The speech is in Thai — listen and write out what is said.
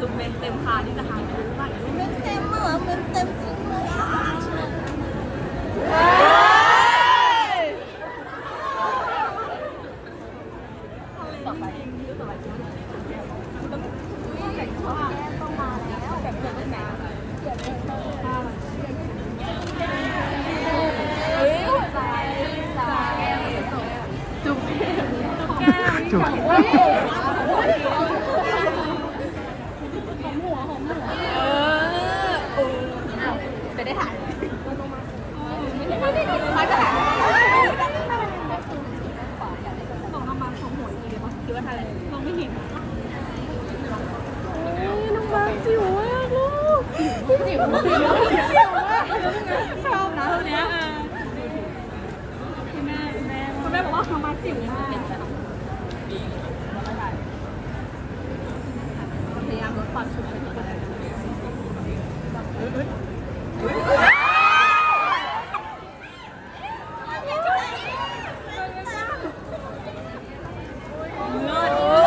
สรุปเมนเต็มคาที่จะหายไปรู้ว่ามันเต็มเหรอมันเต็มจริงเลยอะต่อ อองไม่เห็นน้องบาสจิ๋วมากลูกจิ๋วจิ๋วมากชอบนะเราเนี้ยคุณแม่คุณแม่คุณแม่บอกว่าน้องบาสจิ๋วมากพยายามลดความสุขไปก่อน